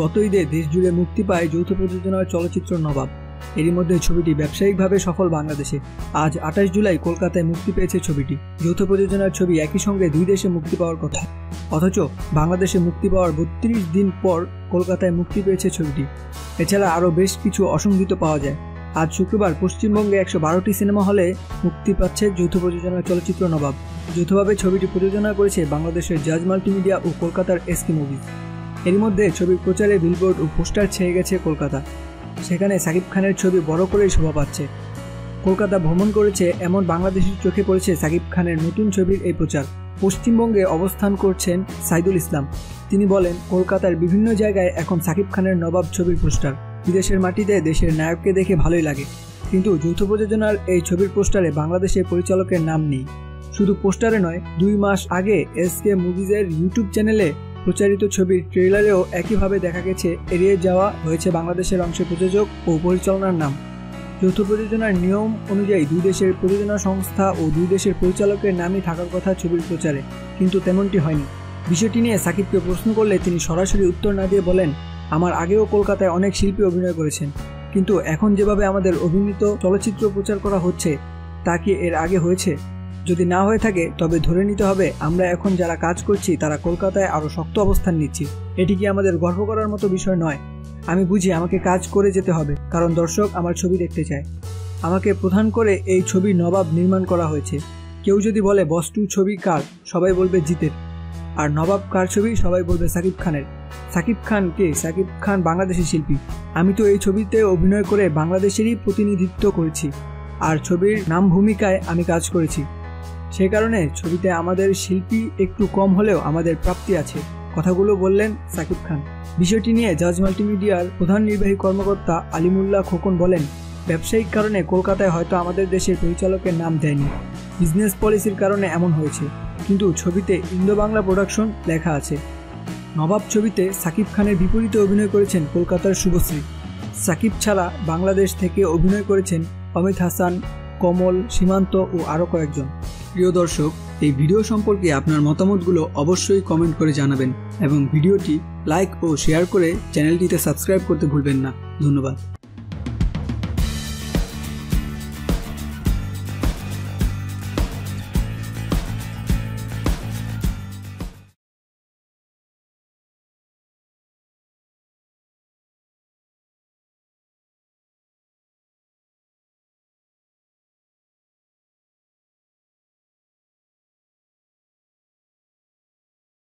গত ঈদে দেশ জুড়ে মুক্তি পায় যৌথ প্রযোজনার চলচ্চিত্র নবাব। এরই মধ্যে ছবিটি ব্যবসায়িকভাবে সফল বাংলাদেশে। আজ আঠাশ জুলাই কলকাতায় মুক্তি পেয়েছে ছবিটি। যৌথ প্রযোজনার ছবি একই সঙ্গে দুই দেশে মুক্তি পাওয়ার কথা। অথচ বাংলাদেশে মুক্তি পাওয়ার বত্রিশ দিন পর কলকাতায় মুক্তি পেয়েছে ছবিটি। এছাড়া আরও বেশ কিছু অসংগীত পাওয়া যায়। আজ শুক্রবার পশ্চিমবঙ্গে একশো বারোটি সিনেমা হলে মুক্তি পাচ্ছে যৌথ প্রযোজনার চলচ্চিত্র নবাব। যৌথভাবে ছবিটি প্রযোজনা করেছে বাংলাদেশের জাজ মাল্টিমিডিয়া ও কলকাতার এসকে মুভি এর মধ্যে ছবির প্রচারে বিলবোর্ড ও পোস্টার ছেয়ে গেছে কলকাতা। সেখানে সাকিব খানের ছবি বড় করেই শোভা পাচ্ছে। কলকাতা ভ্রমণ করেছে এমন বাংলাদেশের চোখে পড়েছে সাকিব খানের নতুন ছবির এই প্রচার। পশ্চিমবঙ্গে অবস্থান করছেন সাইদুল ইসলাম। তিনি বলেন, কলকাতার বিভিন্ন জায়গায় এখন সাকিব খানের নবাব ছবির পোস্টার। বিদেশের মাটিতে দেশের নায়ককে দেখে ভালোই লাগে। কিন্তু যৌথ প্রযোজনার এই ছবির পোস্টারে বাংলাদেশের পরিচালকের নাম নেই। শুধু পোস্টারে নয়, দুই মাস আগে এস কে মুভিজের ইউটিউব চ্যানেলে প্রচারিত ছবির ট্রেলারেও একইভাবে দেখা গেছে, এড়িয়ে যাওয়া হয়েছে বাংলাদেশের অংশের প্রযোজক ও পরিচালনার নাম। যৌথ প্রযোজনার নিয়ম অনুযায়ী দুই দেশের প্রযোজনা সংস্থা ও দুই দেশের পরিচালকের নামই থাকার কথা ছবির প্রচারে, কিন্তু তেমনটি হয়নি। বিষয়টি নিয়ে সাকিবকে প্রশ্ন করলে তিনি সরাসরি উত্তর না দিয়ে বলেন, আমার আগেও কলকাতায় অনেক শিল্পী অভিনয় করেছেন, কিন্তু এখন যেভাবে আমাদের অভিনীত চলচ্চিত্র প্রচার করা হচ্ছে, তা কি এর আগে হয়েছে? যদি না হয়ে থাকে, তবে ধরে নিতে হবে, আমরা এখন যারা কাজ করছি, তারা কলকাতায় আরও শক্ত অবস্থান নিচ্ছি। এটি কি আমাদের গর্ব করার মতো বিষয় নয়? আমি বুঝি আমাকে কাজ করে যেতে হবে, কারণ দর্শক আমার ছবি দেখতে চায়। আমাকে প্রধান করে এই ছবি নবাব নির্মাণ করা হয়েছে। কেউ যদি বলে বস্তু ছবি কার? সবাই বলবে, জিতের। আর নবাব কার ছবি? সবাই বলবে, সাকিব খানের। সাকিব খান কে? সাকিব খান বাংলাদেশের শিল্পী। আমি তো এই ছবিতে অভিনয় করে বাংলাদেশেরই প্রতিনিধিত্ব করেছি। আর ছবির নাম ভূমিকায় আমি কাজ করেছি। সে কারণে ছবিতে আমাদের শিল্পী একটু কম হলেও আমাদের প্রাপ্তি আছে। কথাগুলো বললেন সাকিব খান। বিষয়টি নিয়ে জাজ মাল্টিমিডিয়ার প্রধান নির্বাহী কর্মকর্তা আলিমুল্লাহ খোকন বলেন, ব্যবসায়িক কারণে কলকাতায় হয়তো আমাদের দেশের পরিচালকের নাম দেয়নি। বিজনেস পলিসির কারণে এমন হয়েছে, কিন্তু ছবিতে ইন্দো বাংলা প্রোডাকশন লেখা আছে। নবাব ছবিতে সাকিব খানের বিপরীতে অভিনয় করেছেন কলকাতার শুভশ্রী। সাকিব ছাড়া বাংলাদেশ থেকে অভিনয় করেছেন অমিত হাসান, কমল, সীমান্ত ও আরও কয়েকজন। প্রিয় দর্শক, এই ভিডিও সম্পর্কে আপনার মতামতগুলো অবশ্যই কমেন্ট করে জানাবেন এবং ভিডিওটি লাইক ও শেয়ার করে চ্যানেলটিতে সাবস্ক্রাইব করতে ভুলবেন না। ধন্যবাদ।